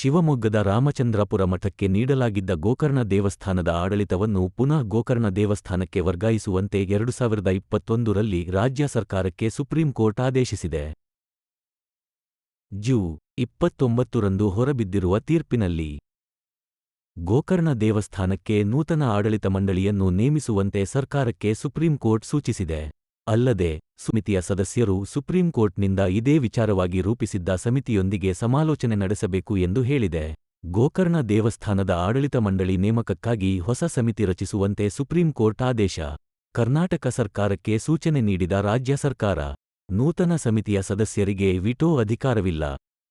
ಶಿವಮೊಗ್ಗದ ರಾಮಚಂದ್ರಪುರ ಮಠಕ್ಕೆ ನೀಡಲಾಗಿದ್ದ ಗೋಕರ್ಣ ದೇವಸ್ಥಾನದ ಆಡಳಿತವನ್ನು ಪುನಃ ಗೋಕರ್ಣ ದೇವಸ್ಥಾನಕ್ಕೆ ವರ್ಗಾಯಿಸುವಂತೆ ಎರಡು ಸಾವಿರದ ಇಪ್ಪತ್ತೊಂದರಲ್ಲಿ ರಾಜ್ಯ ಸರ್ಕಾರಕ್ಕೆ ಸುಪ್ರೀಂ ಕೋರ್ಟ್ ಆದೇಶಿಸಿದೆ. ಜೂ. ಇಪ್ಪತ್ತೊಂಬತ್ತರಂದು ಹೊರಬಿದ್ದಿರುವ ತೀರ್ಪಿನಲ್ಲಿ ಗೋಕರ್ಣ ದೇವಸ್ಥಾನಕ್ಕೆ ನೂತನ ಆಡಳಿತ ಮಂಡಳಿಯನ್ನು ನೇಮಿಸುವಂತೆ ಸರ್ಕಾರಕ್ಕೆ ಸುಪ್ರೀಂ ಕೋರ್ಟ್ ಸೂಚಿಸಿದೆ. ಅಲ್ಲದೆ, ಸಮಿತಿಯ ಸದಸ್ಯರು ಸುಪ್ರೀಂ ಕೋರ್ಟ್ನಿಂದ ಇದೇ ವಿಚಾರವಾಗಿ ರೂಪಿಸಿದ್ದ ಸಮಿತಿಯೊಂದಿಗೆ ಸಮಾಲೋಚನೆ ನಡೆಸಬೇಕು ಎಂದು ಹೇಳಿದೆ. ಗೋಕರ್ಣ ದೇವಸ್ಥಾನದ ಆಡಳಿತ ಮಂಡಳಿ ನೇಮಕಕ್ಕಾಗಿ ಹೊಸ ಸಮಿತಿ ರಚಿಸುವಂತೆ ಸುಪ್ರೀಂ ಕೋರ್ಟ್ ಆದೇಶ. ಕರ್ನಾಟಕ ಸರ್ಕಾರಕ್ಕೆ ಸೂಚನೆ ನೀಡಿದ ರಾಜ್ಯ ಸರ್ಕಾರ. ನೂತನ ಸಮಿತಿಯ ಸದಸ್ಯರಿಗೆ ವಿಟೋ ಅಧಿಕಾರವಿಲ್ಲ.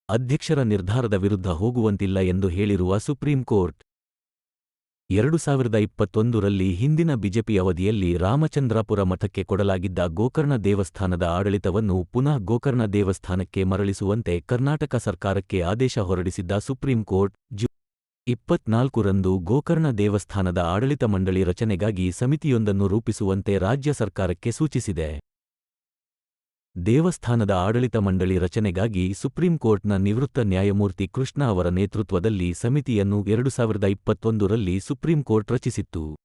ಅಧ್ಯಕ್ಷರ ನಿರ್ಧಾರದ ವಿರುದ್ಧ ಹೋಗುವಂತಿಲ್ಲ ಎಂದು ಹೇಳಿರುವ ಸುಪ್ರೀಂ ಕೋರ್ಟ್ ಎರಡು ಸಾವಿರದ ಇಪ್ಪತ್ತೊಂದರಲ್ಲಿ ಹಿಂದಿನ ಬಿಜೆಪಿ ಅವಧಿಯಲ್ಲಿ ರಾಮಚಂದ್ರಾಪುರ ಮಠಕ್ಕೆ ಕೊಡಲಾಗಿದ್ದ ಗೋಕರ್ಣ ದೇವಸ್ಥಾನದ ಆಡಳಿತವನ್ನು ಪುನಃ ಗೋಕರ್ಣ ದೇವಸ್ಥಾನಕ್ಕೆ ಮರಳಿಸುವಂತೆ ಕರ್ನಾಟಕ ಸರ್ಕಾರಕ್ಕೆ ಆದೇಶ ಹೊರಡಿಸಿದ್ದ ಸುಪ್ರೀಂ ಕೋರ್ಟ್, ಜು ಇಪ್ಪತ್ನಾಲ್ಕರಂದು ಗೋಕರ್ಣ ದೇವಸ್ಥಾನದ ಆಡಳಿತ ಮಂಡಳಿ ರಚನೆಗಾಗಿ ಸಮಿತಿಯೊಂದನ್ನು ರೂಪಿಸುವಂತೆ ರಾಜ್ಯ ಸರ್ಕಾರಕ್ಕೆ ಸೂಚಿಸಿದೆ. ದೇವಸ್ಥಾನದ ಆಡಳಿತ ಮಂಡಳಿ ರಚನೆಗಾಗಿ ಸುಪ್ರೀಂ ಕೋರ್ಟ್ನ ನಿವೃತ್ತ ನ್ಯಾಯಮೂರ್ತಿ ಕೃಷ್ಣ ಅವರ ನೇತೃತ್ವದಲ್ಲಿ ಸಮಿತಿಯನ್ನು ಎರಡು ಸಾವಿರದ ಇಪ್ಪತ್ತೊಂದರಲ್ಲಿ ಸುಪ್ರೀಂ ಕೋರ್ಟ್ ರಚಿಸಿತ್ತು.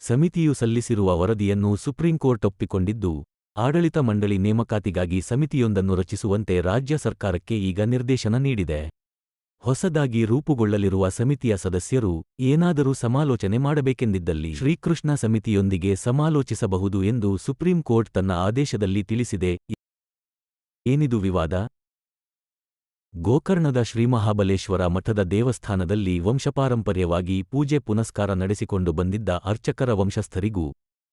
ಸಮಿತಿಯು ಸಲ್ಲಿಸಿರುವ ವರದಿಯನ್ನು ಸುಪ್ರೀಂ ಕೋರ್ಟ್ ಒಪ್ಪಿಕೊಂಡಿದ್ದು, ಆಡಳಿತ ಮಂಡಳಿ ನೇಮಕಾತಿಗಾಗಿ ಸಮಿತಿಯೊಂದನ್ನು ರಚಿಸುವಂತೆ ರಾಜ್ಯ ಸರ್ಕಾರಕ್ಕೆ ಈಗ ನಿರ್ದೇಶನ ನೀಡಿದೆ. ಹೊಸದಾಗಿ ರೂಪುಗೊಳ್ಳಲಿರುವ ಸಮಿತಿಯ ಸದಸ್ಯರು ಏನಾದರೂ ಸಮಾಲೋಚನೆ ಮಾಡಬೇಕೆಂದಿದ್ದಲ್ಲಿ ಶ್ರೀಕೃಷ್ಣ ಸಮಿತಿಯೊಂದಿಗೆ ಸಮಾಲೋಚಿಸಬಹುದು ಎಂದು ಸುಪ್ರೀಂ ಕೋರ್ಟ್ ತನ್ನ ಆದೇಶದಲ್ಲಿ ತಿಳಿಸಿದೆ. ಏನಿದು ವಿವಾದ? ಗೋಕರ್ಣದ ಶ್ರೀಮಹಾಬಲೇಶ್ವರ ಮಠದ ದೇವಸ್ಥಾನದಲ್ಲಿ ವಂಶಪಾರಂಪರ್ಯವಾಗಿ ಪೂಜೆ ಪುನಸ್ಕಾರ ನಡೆಸಿಕೊಂಡು ಬಂದಿದ್ದ ಅರ್ಚಕರ ವಂಶಸ್ಥರಿಗೂ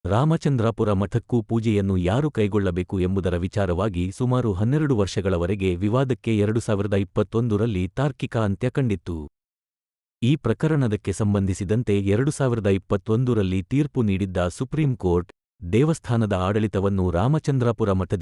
ರಾಮಚಂದ್ರಾಪುರ ಮಠಕ್ಕೂ ಪೂಜೆಯನ್ನು ಯಾರು ಕೈಗೊಳ್ಳಬೇಕು ಎಂಬುದರ ವಿಚಾರವಾಗಿ ಸುಮಾರು ಹನ್ನೆರಡು ವರ್ಷಗಳವರೆಗೆ ವಿವಾದಕ್ಕೆ ಎರಡು ಸಾವಿರದ ಇಪ್ಪತ್ತೊಂದರಲ್ಲಿ ತಾರ್ಕಿಕ ಅಂತ್ಯ ಕಂಡಿತ್ತು. ಈ ಪ್ರಕರಣದಕ್ಕೆ ಸಂಬಂಧಿಸಿದಂತೆ ಎರಡು ಸಾವಿರದ ಇಪ್ಪತ್ತೊಂದರಲ್ಲಿ ತೀರ್ಪು ನೀಡಿದ್ದ ಸುಪ್ರೀಂ ಕೋರ್ಟ್ ದೇವಸ್ಥಾನದ ಆಡಳಿತವನ್ನು ರಾಮಚಂದ್ರಾಪುರ ಮಠದಿ